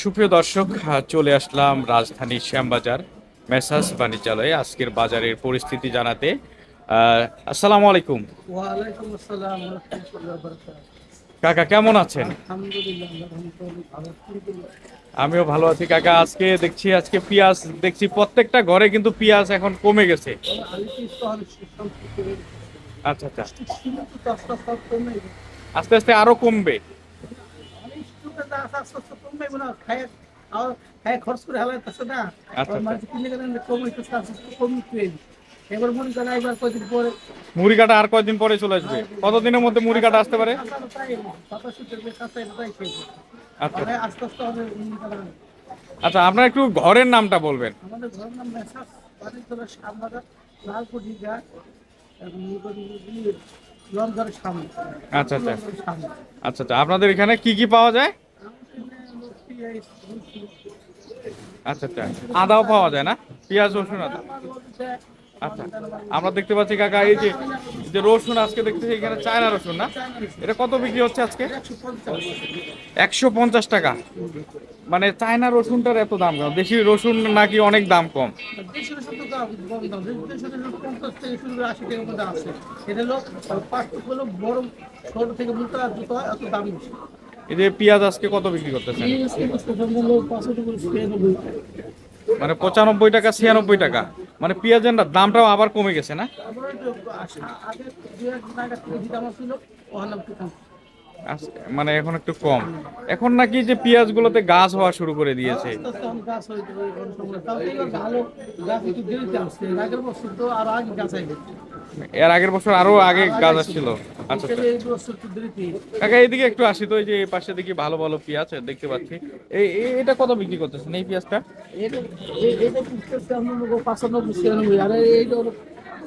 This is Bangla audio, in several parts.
সুপ্রিয় দর্শক চলে আসলাম রাজধানীর শ্যামবাজার মেসাস বাণিজ্যালয়ে আজকের বাজারের পরিস্থিতি জানাতে। আসসালামু আলাইকুম। কাকা কেমন আছেন। আমিও ভালো আছি কাকা। আজকে দেখছি আজকে পেঁয়াজ দেখছি প্রত্যেকটা ঘরে কিন্তু পেঁয়াজ এখন কমে গেছে। আচ্ছা আচ্ছা। আস্তে আস্তে আরও কমবে। আমি আস্তে আস্তে আস্তে কমে না খায় আর খায় খরচ করে না আচ্ছা, মানুষ কিনে গেলেন আস্তে আস্তে কমতে এবার করেন একবার কয়েকদিন পরে মুড়ি কাটা আর কয়দিন পরে চলে আসবে? কতদিনের মধ্যে মুড়ি কাটা আসতে পারে? আচ্ছা। আস্তে আস্তে হবে আচ্ছা আপনার একটু ঘরের নামটা বলবেন। আমাদের ঘরের নাম মেসাস বাড়িতলা শ্যামবাজার লালকুটি ঘাট এবং লঙ্কার সামনে। আচ্ছা আচ্ছা। আচ্ছা আচ্ছা। আপনাদের এখানে কি কি পাওয়া যায়? আচ্ছা আচ্ছা। আদাও পাওয়া যায় না? পেঁয়াজ, রসুন আদা। আচ্ছা আমরা দেখতে পাচ্ছি কাকা, এই যে যে রসুন আজকে দেখতেছি এখানে চায়না রসুন না? এটা কত বিক্রি হচ্ছে আজকে? একশো পঞ্চাশ টাকা। মানে চায়না রসুনটার এত দাম কম দেশি রসুন নাকি অনেক দাম কম? থেকে যে পেঁয়াজ আজকে কত বিক্রি করতেছেন? মানে পঁচানব্বই টাকা ছিয়ানব্বই টাকা। মানে পেঁয়াজের দামটাও আবার কমে গেছে না? মানে এখন একটু কম। এখন নাকি যে পেঁয়াজগুলোতে গাছ হওয়া শুরু করে দিয়েছে। এর আগের বছর আরও আগে গাছ আসছিল। আচ্ছা আচ্ছা। কাকা এইদিকে একটু আসি তো এই যে পাশে দেখি ভালো ভালো পেঁয়াজ দেখতে পাচ্ছি। এই- এটা কত বিক্রি করতেছেন এই পেঁয়াজটা?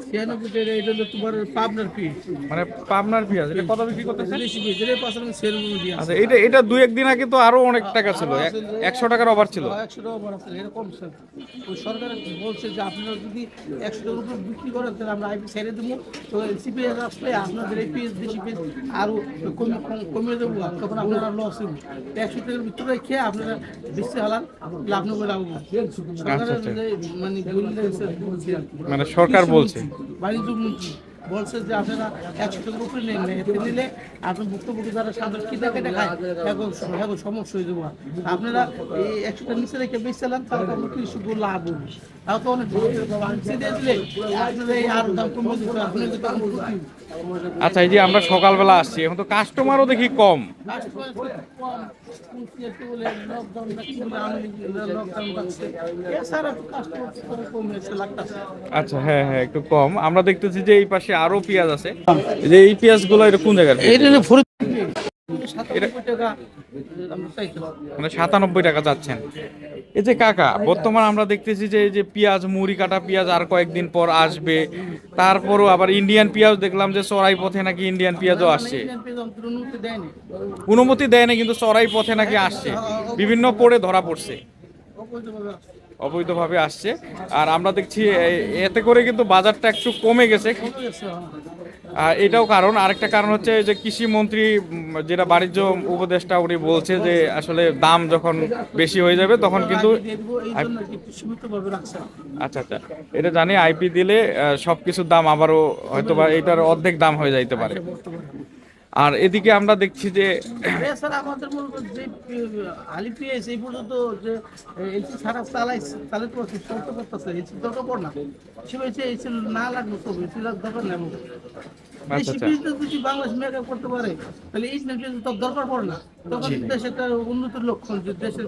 ছিয়ানব্বই টাকা এটা হলো তোমার পাবনার পিস মানে পাবনার পেঁয়াজ এটা কত বিক্রি করতেছেন? দেশি পিস এটা পাঁচানব্বই ছিয়ানব্বই দিয়ে আছে। আচ্ছা এটা এটা দুই একদিন আগে তো আরও অনেক টাকা ছিল। একশো টাকার অভার ছিল। একশো টাকা বড় আছে এটা কমছে ওই সরকার বলছে যে আপনারা যদি একশো টাকার উপর বিক্রি করেন তাহলে আমরা আইপি ছেড়ে দেবো। তো সিপিএস আসলে আপনাদের এই পিস দেশি পিস আরও কমে কম- কমিয়ে দেবো। তখন আপনারা লস হবে একশো টাকার ভিতরে খেয়ে আপনারা বেশি হালান লাভ নেবে লাভ মানে। মানে সরকার বলছে। বাণিজ্য মন্ত্রী বলছে যে আপনারা একশো টাকার উপরে নেন না এতে নিলে আপনার ভুক্তভোগী যারা সাধারণ কিনে কেটে খায় এখন এখন সমস্যা হয়ে যাব। আপনারা এই একশো টাকা নিচে রেখে চালান তাহলে আপনার কৃষক লাভ হবে। তাও তো অনেক দিয়ে দিলে আপনারা এই আরও দাম কমে দিতে আপনার। আচ্ছা এই যে আমরা সকালবেলা আসছি এখন তো কাস্টমারও দেখি কম। আচ্ছা হ্যাঁ হ্যাঁ একটু কম। আমরা দেখতেছি যে এই পাশে আরও পেঁয়াজ আছে। যে এই পেঁয়াজগুলো এটা কোন জায়গার মানে সাতানব্বই টাকা যাচ্ছেন। এই যে কাকা বর্তমান আমরা দেখতেছি যে এই যে পেঁয়াজ মুড়ি কাটা পেঁয়াজ আর কয়েকদিন পর আসবে। তারপরও আবার ইন্ডিয়ান পেঁয়াজ দেখলাম যে চড়াই পথে নাকি ইন্ডিয়ান পেঁয়াজও আসছে। ইন্ডিয়ান অনুমতি দেয়নি দেয় না কিন্তু চড়াই পথে নাকি আসছে। বিভিন্ন পড়ে ধরা পড়ছে। অবৈধভাবে আসছে। আর আমরা দেখছি এতে করে কিন্তু বাজারটা একটু কমে গেছে। আর এটাও কারণ আরেকটা কারণ হচ্ছে যে কৃষি মন্ত্রী যেটা বাণিজ্য উপদেষ্টা উনি বলছে যে আসলে দাম যখন বেশি হয়ে যাবে তখন কিন্তু। আচ্ছা আচ্ছা এটা জানি, আইপি দিলে সব কিছুর দাম আবারও হয়তো বা এটার অর্ধেক দাম হয়ে যাইতে পারে আর এদিকে আমরা দেখছি যে আমাদের যে পি- এই পর্যন্ত যে এসি ছাড়া চালাই চালিত করছে চলতে করতেছে এসি দরকার পড় না। সে বলছে এসি না লাগবে এসি দরকার আচ্ছা, আচ্ছা। যদি বাংলাদেশ মেকআপ করতে পারে তাহলে এই তো দরকার পড়ে না তখন দেশের একটা উন্নতির লক্ষণ যে দেশের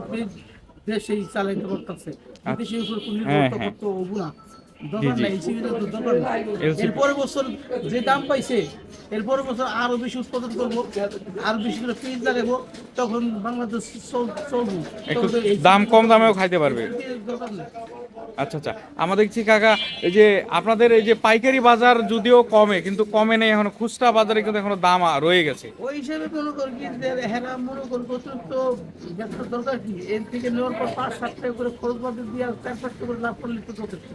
দেশেই চালাইতে করতেছে দেশের উপর কোনো হ্যাঁ, নির্ভর হ্যাঁ। করতে হব না। দরকার নাই এসি দরকার নাই এরপরে বছর যে দাম পাইছে এরপরে বছর আরও বেশি উৎপাদন করব আরও বেশি করে পেঁয়াজ লাগাবো তখন বাংলাদেশ চলবো। দাম কম দামেও খাইতে পারবে। আচ্ছা আচ্ছা। আমাদের দেখছি কাকা এই যে আপনাদের এই যে পাইকারি বাজার যদিও কমে কিন্তু কমে নেই এখন খুচরা বাজারে কিন্তু এখনও দাম রয়ে গেছে। ওই হিসেবে মনে করি কি যে হেরা মনে করি অতিরিক্ত দরকার কি? এর থেকে নেওয়ার পর পাঁচ সাত টাকা করে খরচ বাদে দিয়ে চার পাঁচ টাকা করে লাভ করলে তো যথেষ্ট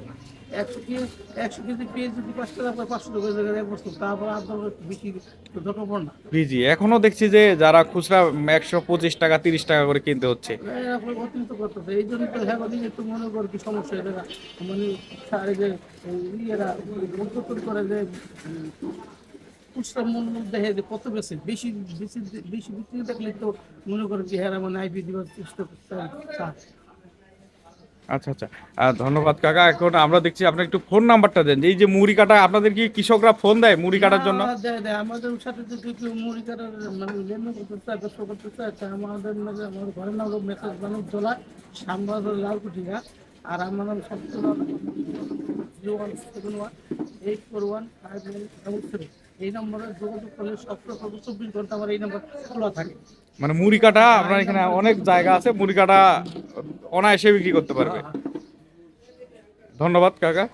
একশো কেজি একশো কেজি পেঁয়াজ যদি পাঁচ টাকা পায় পাঁচশো টাকা জায়গায় এক বস্তু তারপর আপনার বেশি দরকার পড়ে না। জি এখনও দেখছি যে যারা খুচরা একশো পঁচিশ টাকা তিরিশ টাকা করে কিনতে হচ্ছে। আপনার অতিরিক্ত করতেছে এই জন্য তো হ্যাঁ একটু মনে কর কি সমস্যা এটা মানে সারে যে ইয়েরা উদ্যোতন করে যে খুচরা মূল্য দেখে যে কত বেশি বেশি বেশি বেশি বিক্রি দেখলে তো মনে করেন যে হ্যাঁ মানে আইপি দিবার চেষ্টা করতে আচ্ছা আচ্ছা। ধন্যবাদ কাকা। এখন আমরা দেখছি আপনি একটু ফোন নাম্বারটা দেন। এই যে মুড়ি কাটা আপনাদের কি কৃষকরা ফোন দেয় মুড়ি কাটার জন্য। আমাদের সাথে যদি কেউ মুড়ি কাটার মানে লেনদেন করতে চায় ব্যবসা করতে চায় আমাদের আমার ঘরের নাম মেসাজ বানুর জোলা শ্যামবাজার লালকুটিয়া আর আমার নাম Satyanath zero one seven one eight four one five nine double three এই নম্বরে যোগাযোগ করলে চব্বিশ ঘণ্টা আমার এই নম্বর খোলা থাকে। মানে মুড়ি কাটা, আপনার এখানে অনেক জায়গা আছে, মুড়ি কাটা অনায়াসে বিক্রি করতে পারবে। ধন্যবাদ, কাকা।